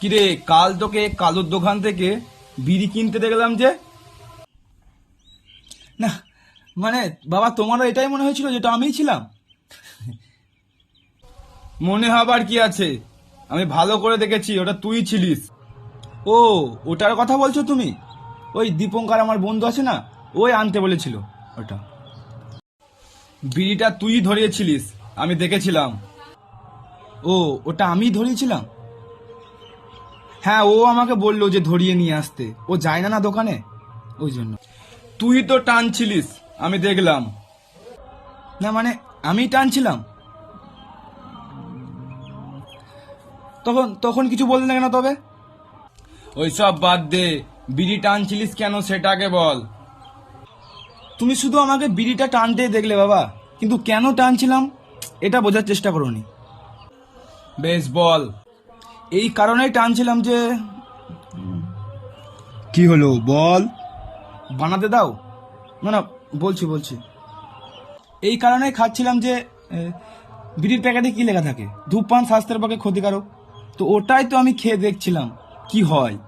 কিরে, কাল তোকে কালুর দোকান থেকে বিড়ি কিনতে দেখলাম যে। না মানে বাবা, তোমারও এটাই মনে হয়েছিল যেটা আমিই ছিলাম? মনে হবার কি আছে? আমি ভালো করে দেখেছি, ওটা তুই ছিলিস। ও, ওটার কথা বলছো তুমি? ওই দীপঙ্কার আমার বন্ধু আছে না, ওই আনতে বলেছিল ওটা। বিড়িটা তুই ধরিয়েছিলিস, আমি দেখেছিলাম। ও, ওটা আমি ধরিয়েছিলাম? হ্যাঁ ও আমাকে বলল যে ধরিয়ে নিয়ে আসতে। ও যায় না না দোকানে? ওই জন্য। তুই তো টানছিলিস আমি দেখলাম। না মানে আমি টানছিলাম। তখন তখন কিছু বললে না কেন তবে? ওই সব বাদ দে বিড়ি টানছিলিস কেন সেটাকে বল। তুমি শুধু আমাকে বিড়িটা টানতে দেখলে বাবা কিন্তু কেন টানছিলাম এটা বোঝার চেষ্টা করোনি। বেশ বল। এই কারণেই টানছিলাম যে কি হলো? বল। বানাতে দাও। না না বলছি বলছি। এই কারণেই খাচ্ছিলাম যে এ, বিড়ির প্যাকেটে কি লেখা থাকে? ধূপপান স্বাস্থ্যের পক্ষে ক্ষতিকারক। তো ওটাই তো আমি খেয়ে দেখছিলাম। কি হয়?